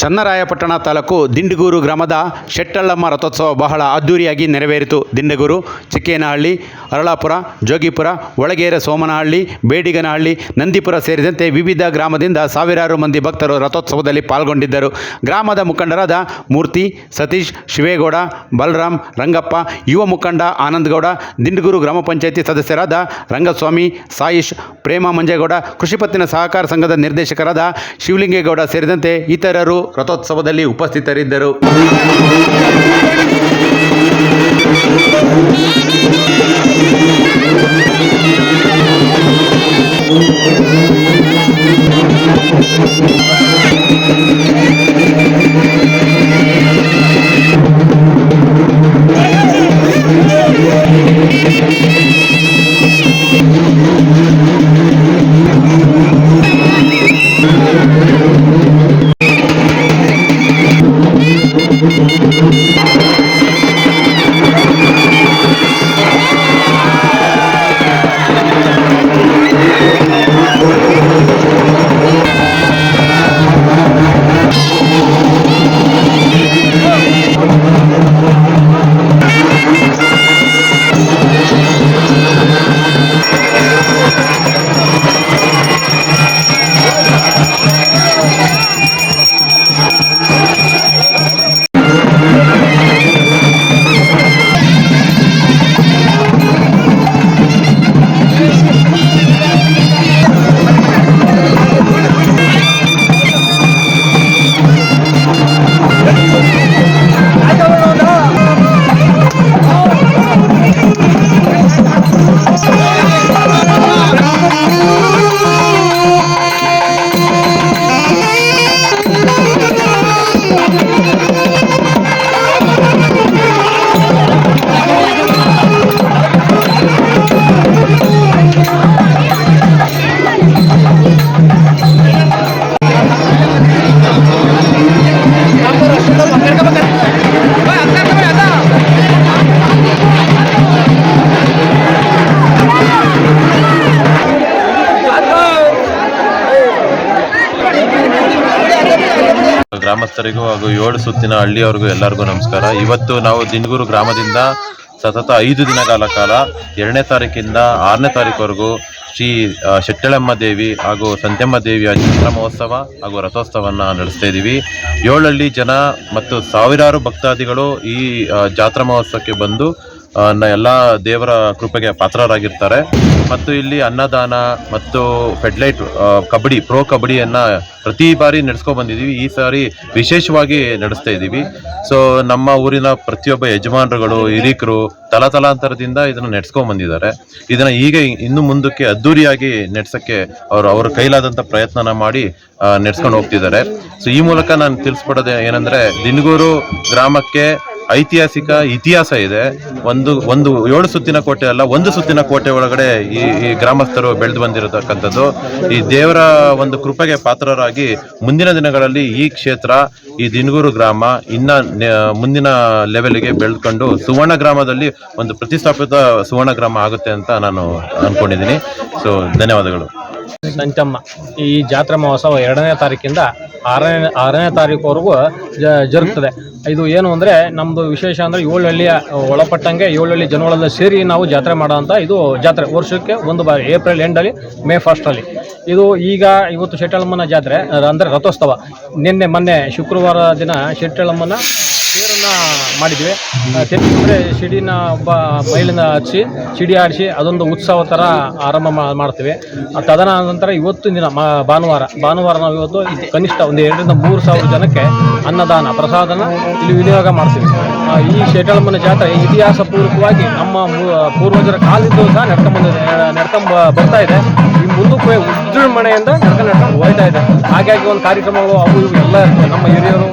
ಚನ್ನರಾಯಪಟ್ಟಣ ತಾಲೂಕು ದಿಂಡಗೂರು ಗ್ರಾಮದ ಶೆಟ್ಟಳ್ಳಮ್ಮ ರಥೋತ್ಸವ ಬಹಳ ಅದ್ದೂರಿಯಾಗಿ ನೆರವೇರಿತು. ದಿಂಡಗೂರು, ಚಿಕ್ಕೇನಹಳ್ಳಿ, ಅರಳಾಪುರ, ಜೋಗಿಪುರ ಒಳಗೇರೆ ಸೋಮನಹಳ್ಳಿ, ಬೇಡಿಗನಹಳ್ಳಿ, ನಂದಿಪುರ ಸೇರಿದಂತೆ ವಿವಿಧ ಗ್ರಾಮದಿಂದ ಸಾವಿರಾರು ಮಂದಿ ಭಕ್ತರು ರಥೋತ್ಸವದಲ್ಲಿ ಪಾಲ್ಗೊಂಡಿದ್ದರು. ಗ್ರಾಮದ ಮುಖಂಡರಾದ ಮೂರ್ತಿ, ಸತೀಶ್, ಶಿವೇಗೌಡ ಬಲರಾಮ್ ರಂಗಪ್ಪ, ಯುವ ಮುಖಂಡ ಆನಂದಗೌಡ, ದಿಂಡಗೂರು ಗ್ರಾಮ ಪಂಚಾಯಿತಿ ಸದಸ್ಯರಾದ ರಂಗಸ್ವಾಮಿ, ಸಾಯಿಶ್, ಪ್ರೇಮ ಮಂಜೇಗೌಡ ಕೃಷಿಪತ್ತಿನ ಸಹಕಾರ ಸಂಘದ ನಿರ್ದೇಶಕರಾದ ಶಿವಲಿಂಗೇಗೌಡ ಸೇರಿದಂತೆ ಇತರರು ರಥೋತ್ಸವದಲ್ಲಿ ಉಪಸ್ಥಿತರಿದ್ದರು. ಗ್ರಾಮಸ್ಥರಿಗೂ ಹಾಗೂ ಏಳು ಸುತ್ತಿನ ಹಳ್ಳಿಯವರಿಗೂ ಎಲ್ಲರಿಗೂ ನಮಸ್ಕಾರ. ಇವತ್ತು ನಾವು ದಿನಗೂರು ಗ್ರಾಮದಿಂದ ಸತತ ಐದು ದಿನಗಳ ಕಾಲ ಎರಡನೇ ತಾರೀಕಿಂದ ಆರನೇ ತಾರೀಕುವರೆಗೂ ಶ್ರೀ ಶೆಟ್ಟಳಮ್ಮ ದೇವಿ ಹಾಗೂ ಸಂತೆಮ್ಮ ದೇವಿಯ ಚಿತ್ರ ಮಹೋತ್ಸವ ಹಾಗೂ ರಥೋತ್ಸವವನ್ನು ನಡೆಸ್ತಾ ಇದ್ದೀವಿ. ಏಳಹಳ್ಳಿ ಜನ ಮತ್ತು ಸಾವಿರಾರು ಭಕ್ತಾದಿಗಳು ಈ ಜಾತ್ರಾ ಮಹೋತ್ಸವಕ್ಕೆ ಬಂದು ಎಲ್ಲ ದೇವರ ಕೃಪೆಗೆ ಪಾತ್ರರಾಗಿರ್ತಾರೆ. ಮತ್ತು ಇಲ್ಲಿ ಅನ್ನದಾನ ಮತ್ತು ಫೆಡ್ಲೈಟ್ ಕಬಡ್ಡಿ, ಪ್ರೋ ಕಬಡ್ಡಿಯನ್ನ ಪ್ರತಿ ಬಾರಿ ನಡೆಸ್ಕೊ ಬಂದಿದ್ದೀವಿ ಈ ಸಾರಿ ವಿಶೇಷವಾಗಿ ನಡೆಸ್ತಾ ಇದ್ದೀವಿ ಸೊ ನಮ್ಮ ಊರಿನ ಪ್ರತಿಯೊಬ್ಬ ಯಜಮಾನರುಗಳು, ಹಿರೀಕರು ತಲತಲಾಂತರದಿಂದ ಇದನ್ನು ನಡೆಸ್ಕೊಂಡು ಬಂದಿದ್ದಾರೆ. ಇದನ್ನ ಈಗ ಇನ್ನು ಮುಂದಕ್ಕೆ ಅದ್ದೂರಿಯಾಗಿ ನಡೆಸಕ್ಕೆ ಅವರು, ಅವ್ರ ಕೈಲಾದಂಥ ಪ್ರಯತ್ನನ ಮಾಡಿ ನಡೆಸ್ಕೊಂಡು ಹೋಗ್ತಿದ್ದಾರೆ. ಸೊ ಈ ಮೂಲಕ ನಾನು ತಿಳಿಸ್ಬಿಡೋದು ಏನಂದ್ರೆ, ದಿನಗೂರು ಗ್ರಾಮಕ್ಕೆ ಐತಿಹಾಸಿಕ ಇತಿಹಾಸ ಇದೆ. ಒಂದು ಒಂದು ಏಳು ಸುತ್ತಿನ ಕೋಟೆ ಅಲ್ಲ, ಒಂದು ಸುತ್ತಿನ ಕೋಟೆ ಒಳಗಡೆ ಈ ಈ ಗ್ರಾಮಸ್ಥರು ಬೆಳೆದು ಬಂದಿರತಕ್ಕಂಥದ್ದು. ಈ ದೇವರ ಒಂದು ಕೃಪೆಗೆ ಪಾತ್ರರಾಗಿ ಮುಂದಿನ ದಿನಗಳಲ್ಲಿ ಈ ಕ್ಷೇತ್ರ, ಈ ದಿನಗೂರು ಗ್ರಾಮ ಇನ್ನ ಮುಂದಿನ ಲೆವೆಲ್ಗೆ ಬೆಳೆದುಕೊಂಡು ಸುವರ್ಣ ಗ್ರಾಮದಲ್ಲಿ ಒಂದು ಪ್ರತಿಷ್ಠಾಪಿತ ಸುವರ್ಣ ಗ್ರಾಮ ಆಗುತ್ತೆ ಅಂತ ನಾನು ಅನ್ಕೊಂಡಿದ್ದೀನಿ. ಸೊ ಧನ್ಯವಾದಗಳು. ಸಂಚಮ್ಮ. ಈ ಜಾತ್ರಾ ಮಹೋತ್ಸವ ಎರಡನೇ ತಾರೀಕಿಂದ ಆರನೇ ಆರನೇ ತಾರೀಕುವರೆಗೂ ಜರುಗ್ತದೆ. ಇದು ಏನು ಅಂದರೆ ನಮ್ಮದು ವಿಶೇಷ ಅಂದರೆ ಏಳಹಳ್ಳಿಯ ಒಳಪಟ್ಟಂಗೆ ಏಳಹಳ್ಳಿ ಜನಗಳೆಲ್ಲ ಸೇರಿ ನಾವು ಜಾತ್ರೆ ಮಾಡೋಂಥ ಇದು ಜಾತ್ರೆ. ವರ್ಷಕ್ಕೆ ಒಂದು ಬಾರಿ, ಏಪ್ರಿಲ್ ಎಂಡಲ್ಲಿ, ಮೇ ಫಸ್ಟಲ್ಲಿ. ಇದು ಈಗ ಇವತ್ತು ಶೆಟ್ಟಳಮ್ಮನ ಜಾತ್ರೆ, ಅಂದರೆ ರಥೋತ್ಸವ. ನಿನ್ನೆ, ಮೊನ್ನೆ ಶುಕ್ರವಾರ ದಿನ ಶೆಟ್ಟಳಮ್ಮನ ಮಾಡಿದ್ವಿ. ಅಂದರೆ ಸಿಡಿನ ಒಬ್ಬ ಮೈಲಿನ ಹಚ್ಚಿ ಸಿಡಿ ಆಡಿಸಿ ಅದೊಂದು ಉತ್ಸವ ಥರ ಆರಂಭ ಮಾಡ್ತೀವಿ. ತದನಂತರ ಇವತ್ತು ದಿನ ಭಾನುವಾರ. ಭಾನುವಾರ ನಾವು ಇವತ್ತು ಕನಿಷ್ಠ ಒಂದು ಎರಡರಿಂದ ಮೂರು ಸಾವಿರ ಜನಕ್ಕೆ ಅನ್ನದಾನ, ಪ್ರಸಾದನ ಇಲ್ಲಿ ವಿನಿಯೋಗ ಮಾಡ್ತೀವಿ. ಈ ಶೆಟ್ಟಳಮ್ಮನ ಜಾತ್ರೆ ಇತಿಹಾಸ ಪೂರ್ವಕವಾಗಿ ನಮ್ಮ ಪೂರ್ವಜರ ಕಾಲದಿಂದ ಸಹ ನಡ್ಕೊಂಡ್ ನಡ್ಕೊಂಬ ಬರ್ತಾ ಇದೆ. ಈ ಮುಂದಕ್ಕೆ ವಿಜೃಂಭಣೆಯಿಂದ ನಡ್ಕೊಂಡು ನಡ್ಕೊಂಡು ಹೋಗ್ತಾ ಇದೆ. ಹಾಗಾಗಿ ಒಂದು ಕಾರ್ಯಕ್ರಮಗಳು ಅವು ಇವು ಎಲ್ಲ ನಮ್ಮ ಹಿರಿಯರು